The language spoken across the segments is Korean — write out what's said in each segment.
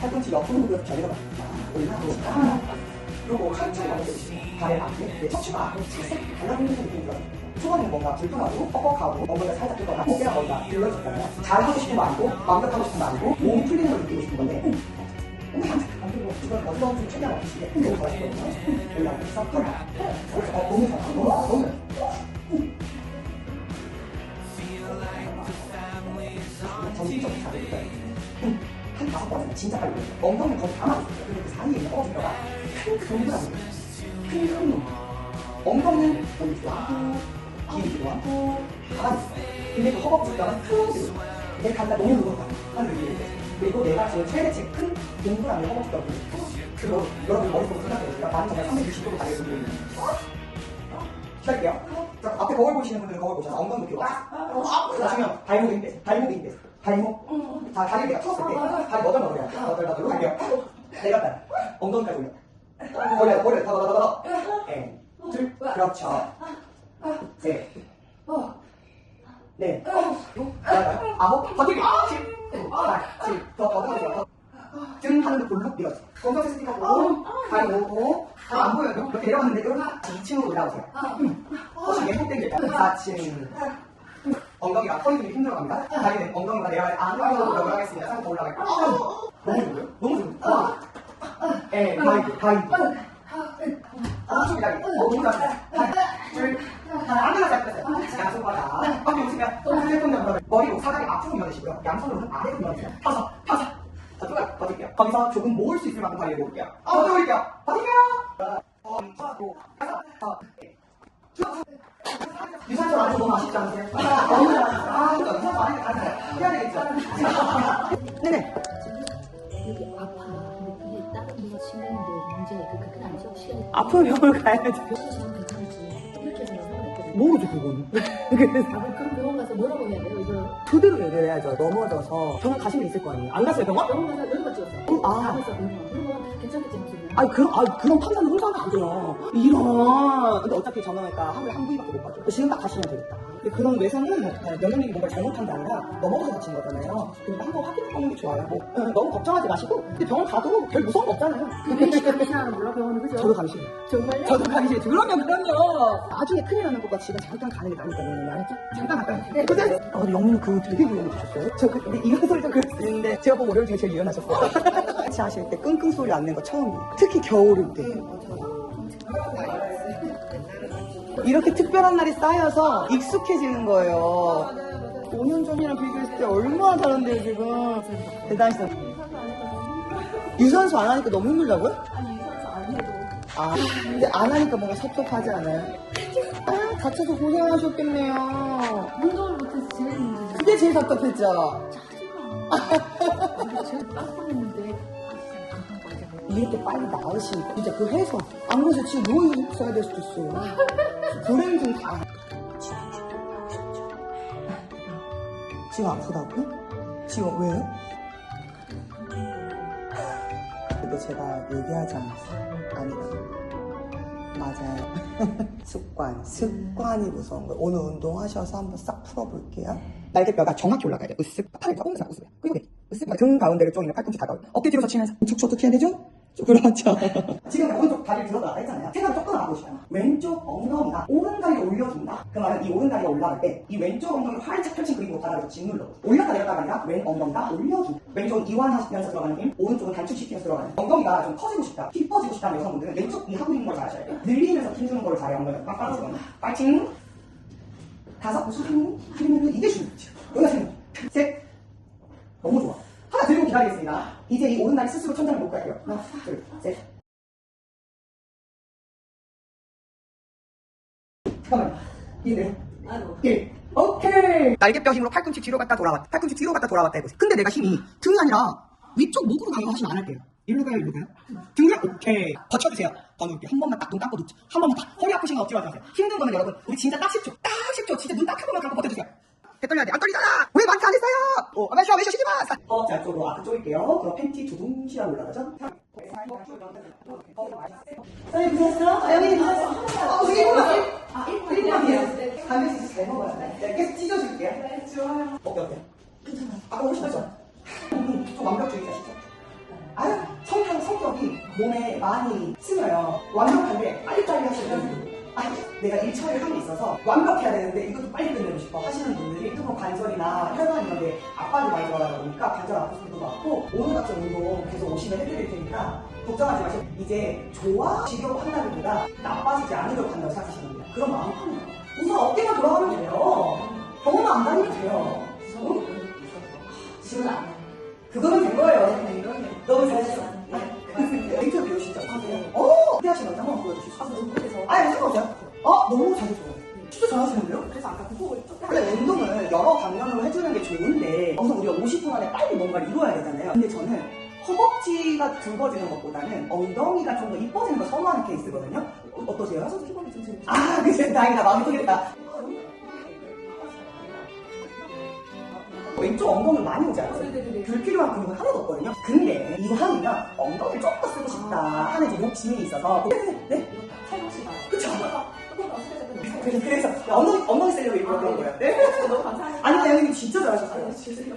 팔꿈치 옆으로 잘 내려가. 올라오시다. 그리고 천천히 만져주시고 발의 앞에 내 척추가 앞으로 살짝 달라붙는 느낌이 들어요. 초반에는 뭔가 불편하고 뻑뻑하고 엉덩이가 살짝 뜨거나 어깨가 뭔가 눌러졌거나 잘하고 싶은 거 아니고 완벽하고 싶은 거 아니고 몸이 풀리는 걸 느끼고 싶은 건데 이건 어떤 좀 최대한 없으시게 너무 어, 너무 좋아 너무 너무 진짜 빨리. 엉덩이는 거의 있어요. 근데 그 사이에 있는 어디가가 큰 동그라미 큰큰 놈. 엉덩이는 올리기도 하고 길이기도 하고 가만히 있어요. 근데 그 허벅지가 큰내 간다 너무 무겁다 하는 들어요. 그리고 내가 지금 최대치 큰 동그라미 허벅지가 그거 여러분 머릿속으로 생각해보세요. 나는 정말 360도로 다리를 돌리는 기다릴게요. 자, 앞에 거울 보시는 분들은 거울 보셔서 엉덩이 높이로 아! 나중에 발목 힘 빼세요. 발목 힘빼 세요. 발목. 자, 다리를 내가 쳤을 때 다리 너덜 너덜해요. 너덜 너덜로 갈게요. 내렸다. 엉덩이까지 올려. 올려, 올려. 더, 더, 더, 더, 더. 네. 둘. 그렇죠. 네. 네. 아홉. 버티기. 십. 팔. 칠. 더, 더, 더, 더, 더. 등 하는데 볼록 밀어주세요. 검정 스티커 보고, 다리 오고, 다리 안 보여요. 이렇게 내려갔는데, 여기 2층으로 올라오세요. 혹시 왼쪽 땡길까요? 4층. 엉덩이가 허리 근육 힘들어갑니다. 다리는 엉덩이가 내려갈 안으로 올라가겠습니다. 상더 올라갈게요. 너무 좋고요. 너무 좋고요. 와. 에, 가이드, 가이드. 아, 좀 기다려. 어, 너무 잘했어. 둘, 하나, 아무나 잘 뺐어요. 양손 휴대폰 잡으러 머리로 사다리 앞으로 밀어주시고요. 양손으로는 아래로 밀어주세요. 펴서, 펴서. 자, 쭉 버틸게요. 거기서 조금 모을 수 있을 만큼 다리를 모을게요. 어, 또 올릴게요. 버틸게요. 어, 펴고, 펴서, 더. 유산소 안 해도 너무 아쉽지 않으세요? 잘하셨어요. 아, 그러니까 유산소 안 해도 가능해요. 해야 되겠죠? 네네. 아파. 근데 문제 그 아니죠. 시간이 아픈 병을. 그래서 괜찮지. 이렇게 해서 생각했거든요. 모르죠, 그건. 아, 그럼 병원 가서 뭐라고 해야 돼요? 이거 그대로 얘기를 해야죠. 넘어져서. 병원 가신 분 있을 거 아니에요. 안 갔어요, 병원? 병원 가서 여러 번 찍었어. 어, 아. 가면서. 그러면 괜찮겠지 무슨. 아니, 그럼, 아, 그런 판단은 돼요. 이런. 근데 어차피 전화니까 하루에 한 부위밖에 못 봐줘. 지금 딱 가시면 되겠다. 근데 그런 외상은 뭐, 면역력이 뭔가 잘못한 게 아니라 넘어져서 다친 거잖아요. 그러니까 한번 확인해 보는 게 좋아요. 뭐, 응, 너무 걱정하지 마시고. 근데 병원 가도 별 무서운 거 없잖아요. 근데 시간 몰라 병원은 그죠? 저도 가기 싫어요. 정말요? 저도 가기 싫어요. 그러면, 그럼요. 나중에 큰일 나는 것과 지금 잠깐 가는 게 나니까요. 알았죠? 잠깐 갔다 올게요. 그죠? 아, 근데 영민이 그 되게 유연해 주셨어요. 저 그, 근데 이런 소리 좀 그럴 수 있는데, 제가 보고 월요일 중에 제일 유연하셨어요. 같이 하실 때 끙끙 소리 안 낸 거 처음이에요. 특히 겨울일 때. 이렇게 특별한 날이 쌓여서 익숙해지는 거예요. 5년 전이랑 비교했을 때 얼마나 다른데요, 지금. 대단하시다. 유산소 안 하니까 너무 힘들다고요? 아니 유산소 안 해도 아, 근데 안 하니까 뭔가 섭섭하지 않아요? 아, 다쳐서 고생하셨겠네요. 운동을 못해서 제일 힘들죠. 그게 제일 답답했죠? 짜증나. 이렇게 빨리 나으시니까 진짜 그 해서 안 그래서 지금 누워 있어야 될 수도 있어요. 불행 중 다. 지금 아프다고? 지금 왜요? 그래도 제가 얘기하지 않았어요. 아니요. 맞아요. 습관. 습관이 무서운 거예요. 오늘 운동하셔서 한번 싹 풀어볼게요. 날개뼈가 정확히 올라가야 돼요. 으쓱. 팔을 조금씩 으쓱. 그리고 으쓱. 등 가운데를 쪼이면 팔꿈치 다가올 어깨 뒤로 젖히면서 우측 어떻게 해야 되죠? 그렇죠. 지금 오른쪽 다리를 들어달라 했잖아요. 생각 조금 나보시잖아. 왼쪽 엉덩이가 오른 다리를 올려준다. 그 말은 이 오른 다리가 올라갈 때 이 왼쪽 엉덩이를 활짝 펼친 그림으로 바닥에서 짓눌러. 올렸다 내렸다가 아니라 왼 엉덩이가 올려준다. 왼쪽은 이완하시면서 들어가는 힘, 오른쪽은 단축시키면서 들어가는 힘. 엉덩이가 좀 커지고 싶다, 깊어지고 싶다는 여성분들은 왼쪽 이 하고 있는 걸 잘하셔야 돼요. 늘리면서 힘주는 걸 잘해. 엉덩이가 빡빡 들어가는 파이팅! 다섯, 무슨 그러면 이게 중요하죠. 여기가 세, 셋, 너무 좋아. 기다리겠습니다. 이제 이 오른다리 스스로 천장을 못 갈게요. 하나, 둘, 셋. 잠깐만요. 이네. 일. 오케이. 날개뼈 힘으로 팔꿈치 뒤로 갔다 돌아왔다. 팔꿈치 뒤로 갔다 돌아왔다 해보세요. 근데 내가 힘이 등이 아니라 위쪽 목으로 가요 하시면 안 할게요. 일로 가요, 일로 가요. 등이야? 오케이. 버텨주세요. 더 누울게. 한 번만 딱눈 감고 눕죠. 한 번만 딱. 허리 아프신 거 억지 마세요. 힘든 거는 여러분, 우리 진짜 딱 10초. 딱 10초. 진짜 눈 딱 한 번만 감고 버텨주세요. 배 떨려야 돼. 안 떨리잖아! 왜 마스크 안 했어요? 어, 왜 쉬어, 왜 쉬시지 마! 어, 자, 이쪽으로 앞에 쪼일게요. 그럼 팬티 두둥실하고 올라가죠? 선생님, 보셨어요? 아, 여기 보셨어? 어, 저기 1분만. 아, 1분. 1분이에요. 가면서 잘 먹어야 돼. 내가 계속 찢어줄게요. 네, 좋아요. 어때, 어때? 괜찮아. 아까 훨씬 낫죠? 좀 완벽주의자시죠? 몸에 많이 스며요. 완벽한데 내가 일 처리를 한게 있어서 완벽해야 되는데 이것도 빨리 끝내고 싶어 하시는 분들이 조금 관절이나 혈관 이런 데 압박이 많이 들어가다 보니까 관절 아플 수도 많고 오늘 같은 운동 계속 오시면 해드릴 테니까 걱정하지 마시고 이제 좋아지려고 한다기보다 나빠지지 않으려고 한다고 생각하시면 돼요. 그런 마음 편해요. 우선 어깨만 돌아가면 돼요. 병원만 안 다니면 돼요. 응? 지금 안 해. 그거는 된 거예요. 이런 너무 잘했어. 인터뷰 진짜 하세요. 어, 하시는지 한번 보여주실 수 있어요? 그래서 아니, 상관없어요. 어, 너무 잘해줘요. 진짜 잘하시는데요? 그래서 아까 그거 원래 운동을 여러 방면으로 해주는 게 좋은데 우선 우리가 50분 안에 빨리 뭔가를 이루어야 되잖아요. 근데 저는 허벅지가 굵어지는 것보다는 엉덩이가 좀 더 이뻐지는 걸 선호하는 케이스거든요. 어, 어떠세요? 저도 이번에 좀 재밌어. 아, 그래, 다행이다. 마음이 통했다. 왼쪽 엉덩이 많이 오지 않아요? 네네네. 불필요한 근육은 하나도 없거든요. 근데 이거 하면 엉덩이를 조금 더 쓰고 싶다 하는 이제 욕심이 있어서 네, 네. 촬영 시간. 그쵸. 그래서, 그래서 엉덩이, 엉덩이 쓰려고 그런 거예요. 네. 너무 감사합니다. 아니, 양님이 진짜 잘하셨어요.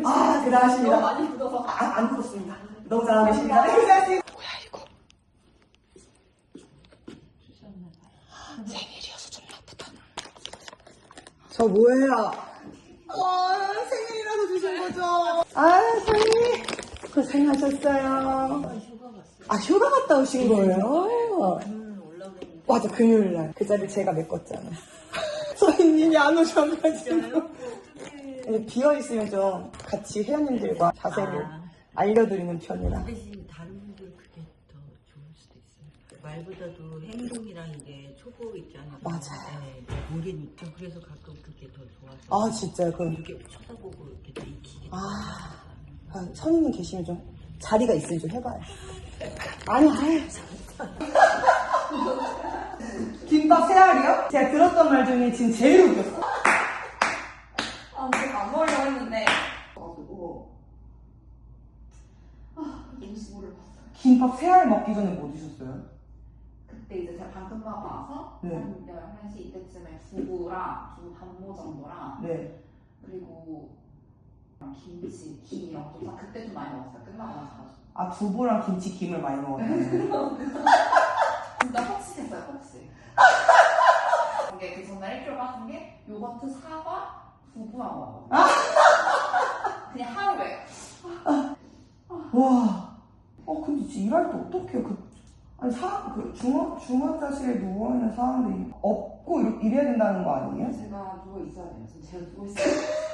아, 대단하십니다. 너무 많이 묻어서. 아, 안 굳었습니다. 너무 잘하고 계십니다. 네, 고생하세요. 뭐야, 이거. 생일이어서 좀 나쁘다. 저 뭐예요? 와, 생일이라서 주신 거죠? 아, 생일. 고생하셨어요. 아, 휴가 갔다 오신 거예요? 맞아, 금요일 날. 그 자리 제가 메꿨잖아. 서인님이 안 오셔가지고. 이제 비어 있으면 좀 같이 회원님들과 자세를 아. 알려드리는 편이라. 대신 다른 분들 그게 더 좋을 수도 있어요. 말보다도 행동이랑 이게 초보 있잖아요. 맞아요. 네, 모르니까 그래서 가끔 그게 더 좋아서. 아, 진짜요? 그럼. 이렇게 쳐다보고 이렇게 또 익히게. 아, 아, 선생님 계시면 좀 자리가 있으면 좀 해봐요. 아니, 아니. 김밥 세 알이요? 제가 들었던 말 중에 지금 제일 웃겼어. 아, 제가 안 먹으려고 했는데. 가지고 아, 인수를 봤어요. 김밥 세 알 먹기 전에 뭐 드셨어요? 그때 이제 제가 방금 끝나고 나서 네. 한 11시 이때쯤에 두부랑 두부 단모 정도랑 네. 그리고 김치, 김 이런 거 좀- 그때 좀 많이 먹었어요. 끝나고 나서 가지고. 아, 두부랑 김치, 김을 많이 먹었어요. 진짜 퍽식했어요, 퍽식. 이게 그 전날 일주일 빠진 게 요거트, 사과, 두부만 먹었거든요. 그냥 하루에. 와. 어, 근데 진짜 일할 때 어떡해요? 그, 아니, 사, 그, 중환, 중환자실에 누워있는 사람들이 없고 이래야 된다는 거 아니에요? 제가 누워 있어야 돼요. 지금 제가 누워 있어요.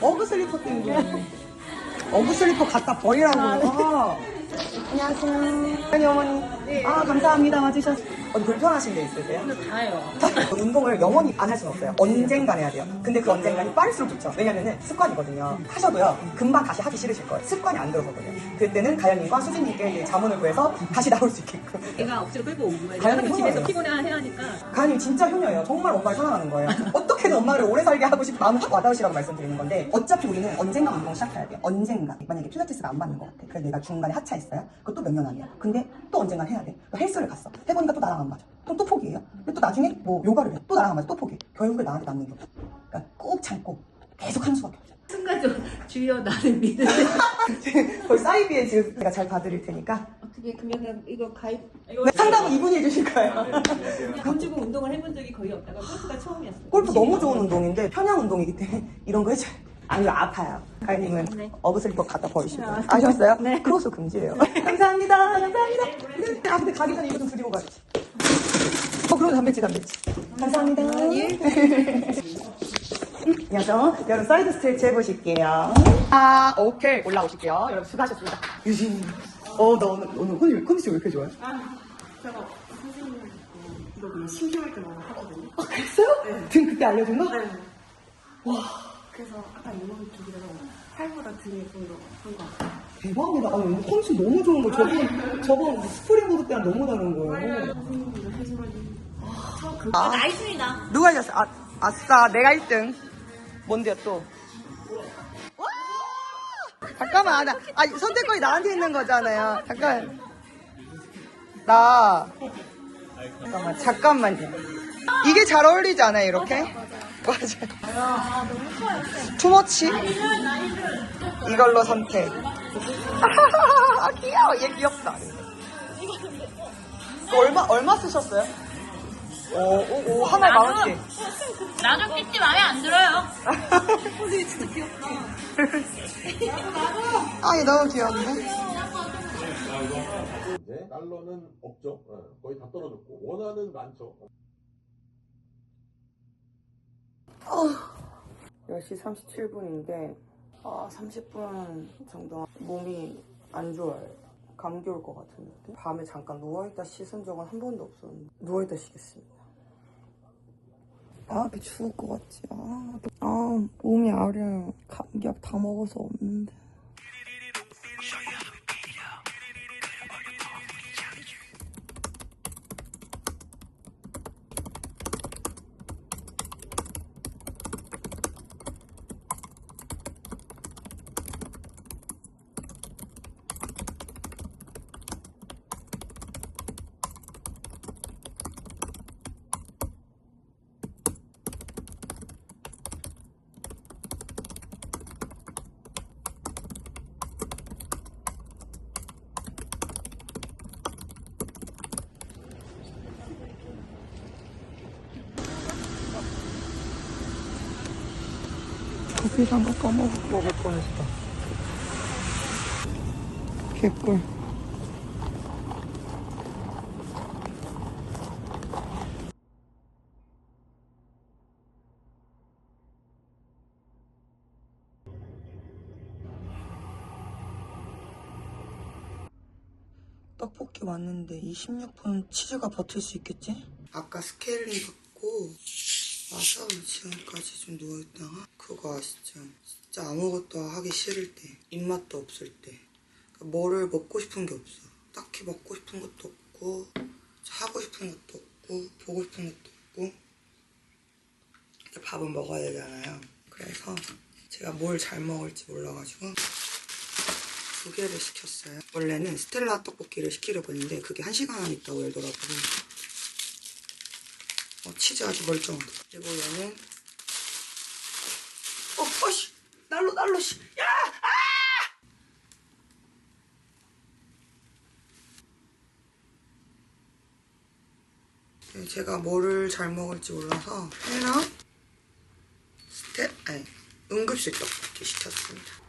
어그 슬리퍼 때문에. 어그 슬리퍼 갖다 버리라고요. 안녕하세요. 아니, 어머니. 아, 감사합니다. 와주셔서. 어디 불편하신 데 있으세요? 다요. 운동을 영원히 안 할 수는 없어요. 언젠간 해야 돼요. 근데 그 언젠간이 빠를수록 좋죠. 왜냐면은 습관이거든요. 하셔도요, 금방 다시 하기 싫으실 거예요. 습관이 안 들어거든요. 그때는 가연님과 수진님께 이제 자문을 구해서 다시 나올 수 있게끔. 애가 억지로 끌고 온 거예요. 가연이 집에서 효녀예요. 피곤해 하니까 가연님 진짜 효녀예요. 정말 엄마를 사랑하는 거예요. 어떻게든 엄마를 오래 살게 하고 싶은 마음을 확 와닿으시라고 말씀드리는 건데 어차피 우리는 언젠가 운동을 시작해야 돼요. 언젠가. 만약에 필라테스가 안 맞는 것 같아. 그래서 내가 중간에 하차했어요. 그것도 몇 년 아니야. 근데 또 언젠가 해야 돼. 그러니까 헬스를 갔어. 해보니까 또 나랑 안 맞아. 그럼 또 포기해요. 근데 또 나중에 뭐 요가를 해. 또 나랑 안 맞아. 또 포기. 결국에 나한테 남는 게 없어. 그러니까 꼭 참고 계속 하는 수밖에 없어 요. 순간적으로 주여 나를 믿으세요. 거의 사이비에 지금 제가 잘 봐드릴 테니까 어떻게 그러면 이거 가입 네, 상담은 이분이 해주실 거예요. 돈 주고 운동을 해본 적이 거의 없다가 골프가 처음이었어요. 골프 너무 좋은 운동인데 편향 운동이기 때문에 이런 거 해줘요. 아니요 아파요. 가연님은 네. 어브슬리퍼 갖다 버리시고 아셨어요? 네. 크로스 금지예요. 감사합니다. 감사합니다. 네, 아 근데 가기 전에 이거 좀 드리고 가야지. 어 그럼 단백질 단백질. 감사합니다. 안 녕하세요. 여러분 사이드 스트레치 해보실게요. 아, 오케이. 올라오실게요. 여러분 수고하셨습니다. 유진이. 어, 나 오늘, 오늘 컨디- 컨디션 왜 이렇게 좋아요? 제가 선생님 이거 그냥 심심할 때마다 하거든요. 아, 그랬어요? 등 그때 알려준 거? 네. 그래서 아까 이모부 쪽이랑 팔보다 등이 좀더한것 같아요. 대박이다. 아니, 오늘 컨디션 너무 좋은 거. 저번, 저번 스프링보드 때랑 너무 다른 거예요. 선생님도 해주머니 아, 나이스입니다. 누가 이겼어? 아, 아싸, 내가 1등. 뭔데요, 또? 와! 잠깐만, 나, 아, 선택권이 나한테 있는 거잖아요. 잠깐. 나. 잠깐만, 잠깐만요. 이게 잘 어울리지 않아요, 이렇게? 맞아. 투머치? 이걸로 선택. 아, 귀여워. 얘 귀엽다. 얼마, 얼마 쓰셨어요? 오, 오, 오, 하나에 만 원씩. 나도 삐삐 마음에 안 들어요. 선생님 진짜 귀엽다. 아, 얘 너무 귀여운데? 이제 달러는 없죠. 예, 거의 다 떨어졌고 원화는 많죠. 10시 37분인데, 아, 30분 정도 몸이 안 좋아요. 감기 올 것 같은 느낌? 밤에 잠깐 누워있다 씻은 적은 한 번도 없었는데, 누워있다 씻겠습니다. 아, 배 죽을 것 같지. 아, 아, 몸이 아려요. 감기약 다 먹어서 없는데. 커피 한거 까먹고 먹을 뻔했다. 개꿀. 떡볶이 왔는데 26분 치즈가 버틸 수 있겠지? 아까 스케일링 받고 와서 지금까지 좀 누워있다가 그거 아시죠? 진짜 아무것도 하기 싫을 때 입맛도 없을 때. 그러니까 뭐를 먹고 싶은 게 없어. 딱히 먹고 싶은 것도 없고 하고 싶은 것도 없고 보고 싶은 것도 없고. 밥은 먹어야 되잖아요. 그래서 제가 뭘 잘 먹을지 몰라가지고 두 개를 시켰어요. 원래는 스텔라 떡볶이를 시키려고 했는데 그게 한 시간 있다고 열더라고요. 어, 치즈 아주 멀쩡하다. 그리고 얘는 어, 어씨, 날로 날로 씨, 야, 아! 네, 제가 뭐를 잘 먹을지 몰라서 회랑 스텝, 아니 응급실 떡볶이 시켰습니다.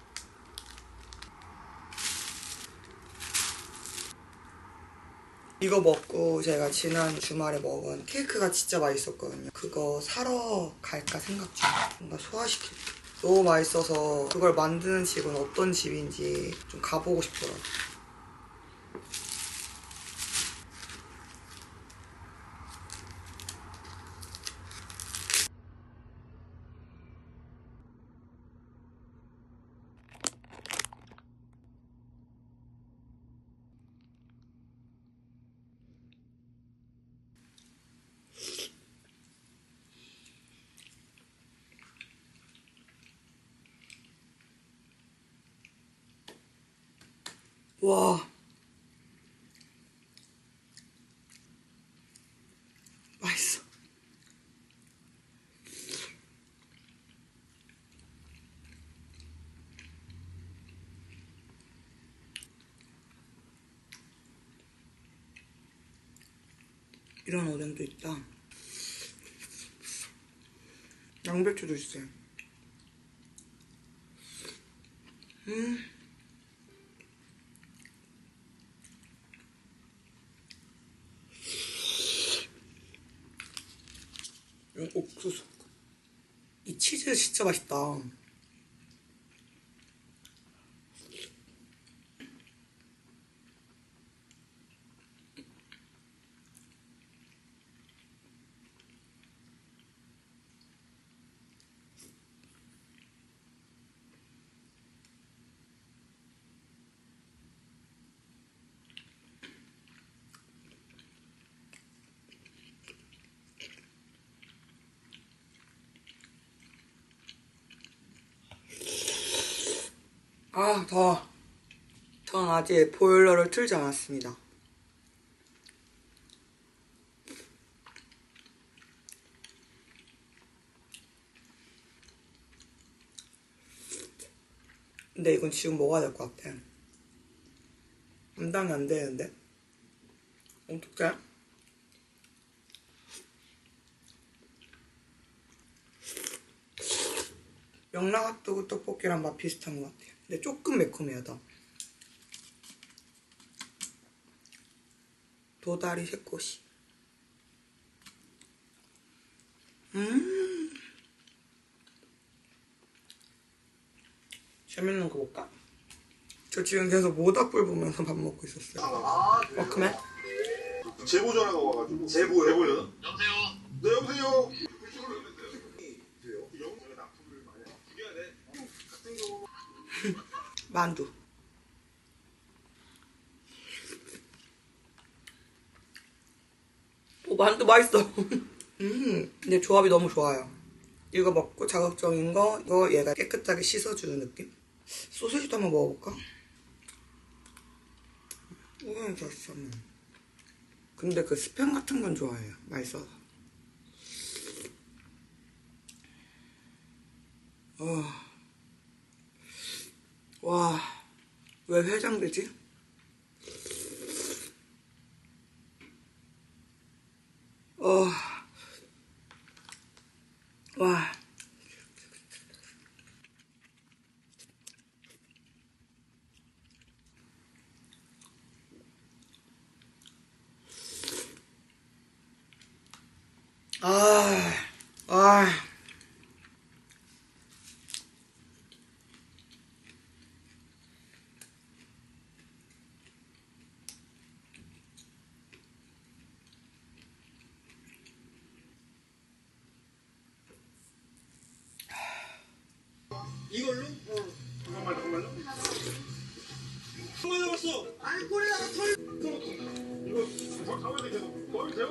이거 먹고 제가 지난 주말에 먹은 케이크가 진짜 맛있었거든요. 그거 사러 갈까 생각 중. 뭔가 소화시킬 때. 너무 맛있어서 그걸 만드는 집은 어떤 집인지 좀 가보고 싶더라고요. 와. 맛있어. 이런 오뎅도 있다. 양배추도 있어요. 음. 이건 옥수수. 이 치즈 진짜 맛있다. 아, 더워. 전 아직 보일러를 틀지 않았습니다. 근데 이건 지금 먹어야 될 것 같아. 감당이 안 되는데? 어떡해? 명랑 핫도그 떡볶이랑 맛 비슷한 것 같아요. 근데 조금 매콤해요, 더. 도다리 새꼬시. 음. 재밌는 거 볼까? 저 지금 계속 모닥불 보면서 밥 먹고 있었어요. 어, 그래? 제보 전화가 와가지고 제보요? 제보요? 여보세요? 네 여보세요? 영상에 납품을 많이 죽여야 돼 같은 경우 만두. 오, 만두 맛있어. 음, 근데 조합이 너무 좋아요. 이거 먹고 자극적인 거, 이거 얘가 깨끗하게 씻어주는 느낌? 소세지도 한번 먹어볼까? 우와, 맛있어. 근데 그 스팸 같은 건 좋아해요. 맛있어서. 어. 와, 왜 회장 되지? 어, 와. 아, 아. 이걸로? 어 잠깐만 잠깐만요 남았어 아니 꼬리가 털 이거 뭐 잡아야 돼. 계속 머리 돼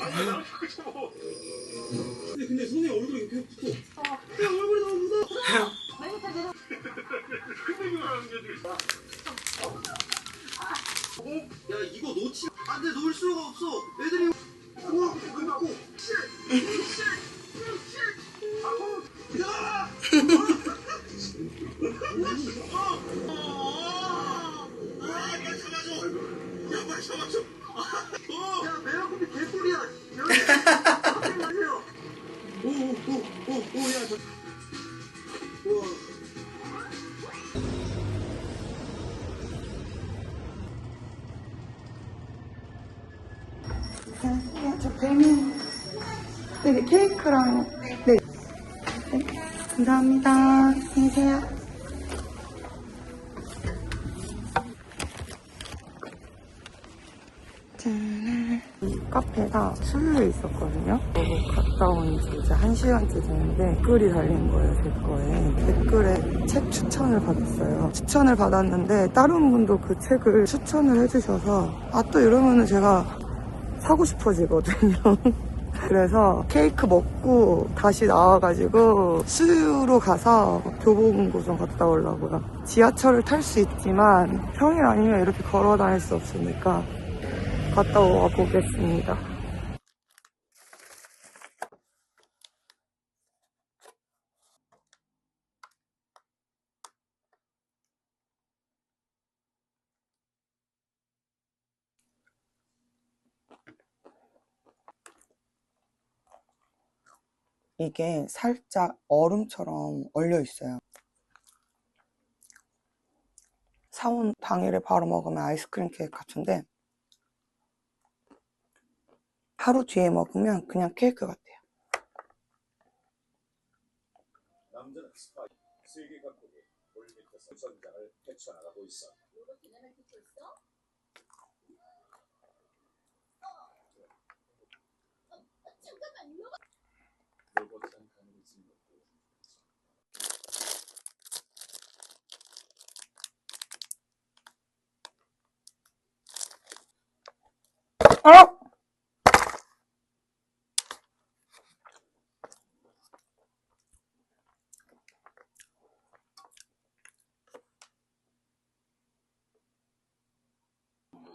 아니 빨리 잡아줘! 야, 빨리 잡아줘! 어! 야, 매화고기 개꿀이 술에 있었거든요. 여기 갔다 온 지 이제 한 시간째 되는데 댓글이 달린 거예요, 제 거에. 댓글에 책 추천을 받았어요. 추천을 받았는데 다른 분도 그 책을 추천을 해주셔서 아, 또 이러면은 제가 사고 싶어지거든요. 그래서 케이크 먹고 다시 나와가지고 수유로 가서 교보문고점 갔다 오려고요. 지하철을 탈 수 있지만 평일 아니면 이렇게 걸어 다닐 수 없으니까 갔다 와 보겠습니다. 이게 살짝 얼음처럼 얼려 있어요 사온 당일에 바로 먹으면 아이스크림 케이크 같은데 하루 뒤에 먹으면 그냥 케이크 같아요 세계 각국이 올림픽 선전장을 헤쳐나가고 있어.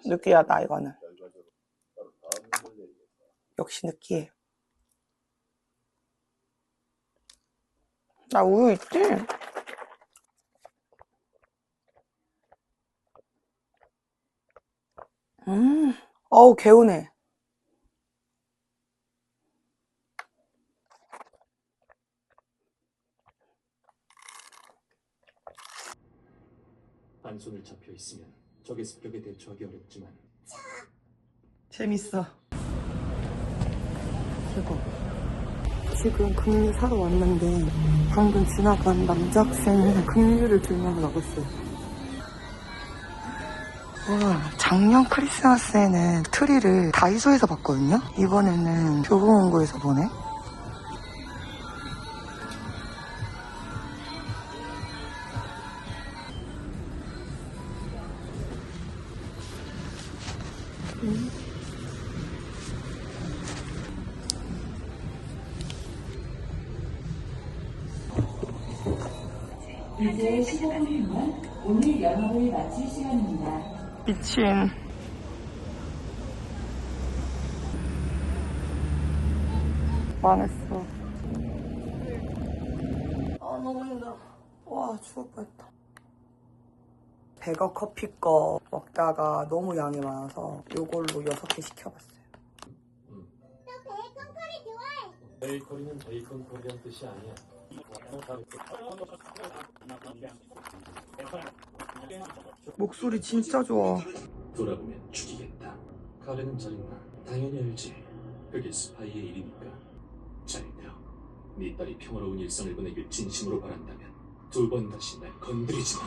느끼하다 이거는. 역시 느끼해 나 우유 있지? 음 어우 개운해 한 손을 잡혀 있으면 적의 습격에 대처하기 어렵지만 재밌어. 대박. 지금 금류 사러 왔는데 방금 지나간 남자 학생이 금류를 들면서 나고 있어요. 와, 작년 크리스마스에는 트리를 다이소에서 봤거든요? 이번에는 교보문고에서 보네? 미친. 망했어. 아, 너무 힘들어. 와, 죽을 뻔했다. 베거 커피 거 먹다가 너무 양이 많아서 이걸로 여섯 개 시켜봤어요. 베이커리는 베이컨 커리란 뜻이 아니야. 목소리 진짜 좋아. 돌아보면 죽이겠다. 잘 있나? 당연히 알지. 그게 스파이의 일이니까. 자네들, 네 딸이 평화로운 일상을 보내길 진심으로 바란다면 두 번 다시 날 건드리지 마.